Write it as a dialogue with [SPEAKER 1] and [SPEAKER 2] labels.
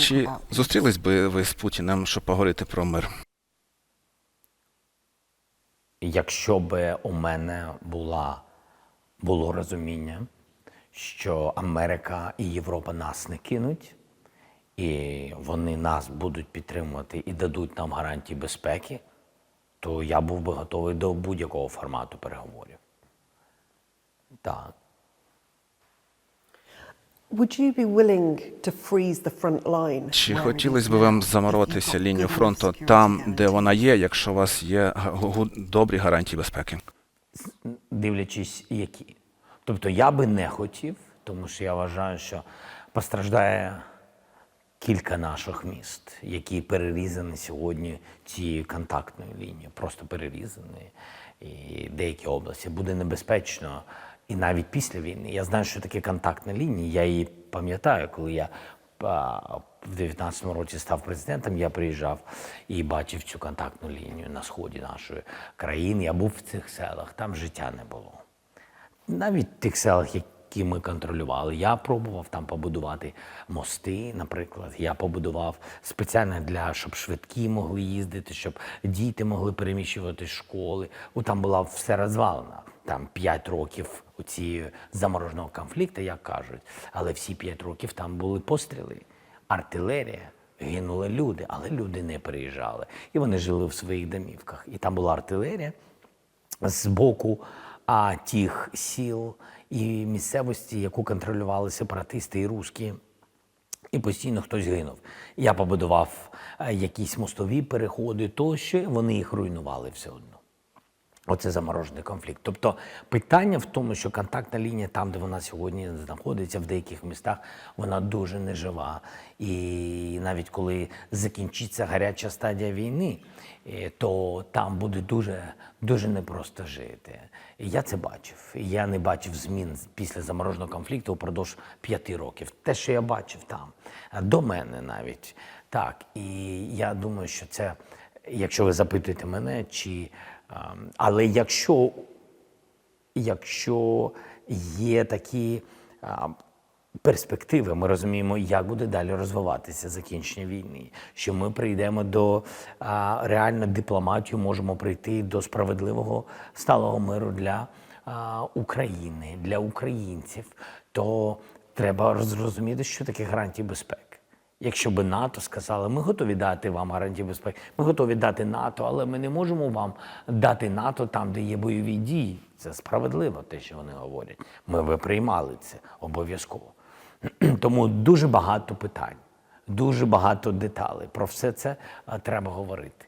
[SPEAKER 1] Чи
[SPEAKER 2] about
[SPEAKER 1] зустрілись би ви з Путіним, щоб поговорити про мир?
[SPEAKER 3] Якщо би у мене була, було розуміння, що Америка і Європа нас не кинуть, і вони нас будуть підтримувати і дадуть нам гарантії безпеки, то я був би готовий до будь-якого формату переговорів. Так.
[SPEAKER 1] Чи хотілося б вам заморотися лінію фронту там, де вона є, якщо у вас є добрі гарантії безпеки?
[SPEAKER 3] дивлячись, які. Тобто я би не хотів, тому що я вважаю, що постраждає кілька наших міст, які перерізані сьогодні цією контактною лінією, просто перерізані. І деякі області буде небезпечно. І навіть після війни. Я знаю, що таке контактна лінія. Я її пам'ятаю, коли я в 19-му році став президентом, я приїжджав і бачив цю контактну лінію на сході нашої країни. Я був в цих селах, там життя не було. Навіть в тих селах, які ми контролювали, я пробував там побудувати мости, наприклад. Я побудував спеціально для щоб швидкі могли їздити, щоб діти могли переміщувати школи. О, там була все розвалена. Там 5 років у цієї замороженого конфлікту, як кажуть, але всі 5 років там були постріли, артилерія. Гинули люди, але люди не приїжджали. І вони жили в своїх домівках. І там була артилерія з боку а, тих сіл і місцевості, яку контролювали сепаратисти і русські. І постійно хтось гинув. Я побудував е, якісь мостові переходи, тощо вони їх руйнували все одно. Оце заморожений конфлікт. Тобто питання в тому, що контактна лінія там, де вона сьогодні знаходиться, в деяких містах, вона дуже нежива. І навіть коли закінчиться гаряча стадія війни, е, то там буде дуже, дуже непросто жити. І я це бачив. Я не бачив змін після замороженого конфлікту впродовж п'яти років. Те, що я бачив там, до мене навіть. Так, і я думаю, що це, якщо ви запитуєте мене, чи Але якщо, якщо є такі перспективи, ми розуміємо, як буде далі розвиватися закінчення війни, що ми прийдемо до а, реально дипломатію, можемо прийти до справедливого сталого миру для України, для українців, то треба зрозуміти, що таке гарантії безпеки. Якщо би НАТО сказали, ми готові дати вам гарантії безпеки, ми готові дати НАТО, але ми не можемо вам дати НАТО там, де є бойові дії. Це справедливо, те, що вони говорять. Ми би приймали це обов'язково. Тому дуже багато питань, дуже багато деталей. Про все це треба говорити.